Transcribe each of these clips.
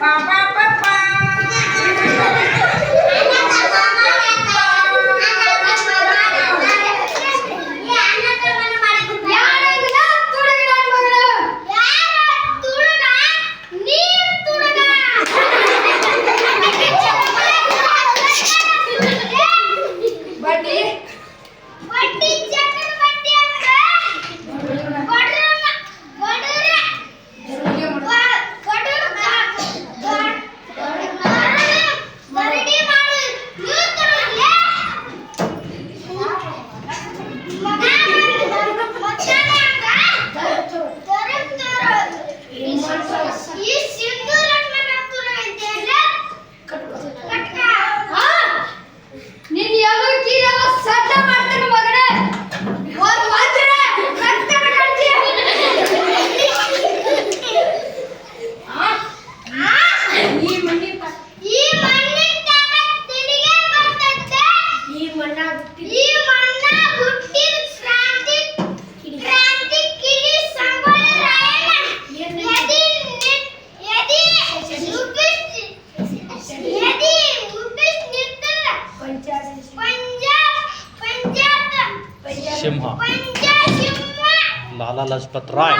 বাবা लाला लाजपत राय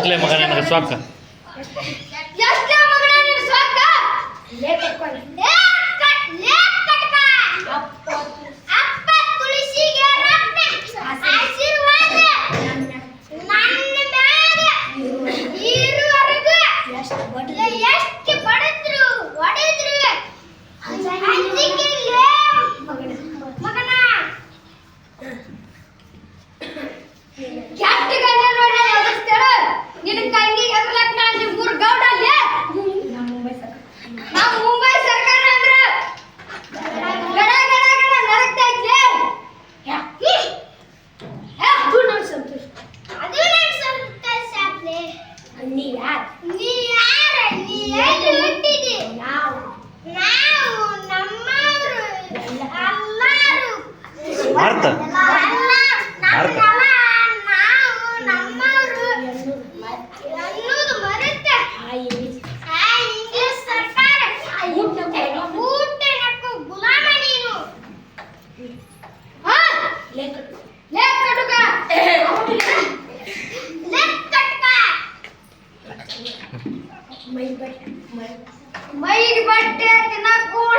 ಎಷ್ಟಲೇ ಮಗ ನನಗೆ ಸೊಕ್ಕ late cut late cut Bharata Bharata ಮೈ ಬಟ್ಟೆ ಮೈ ಬಟ್ಟೆ ತಿನ್ನಕೂಡ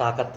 ताकत।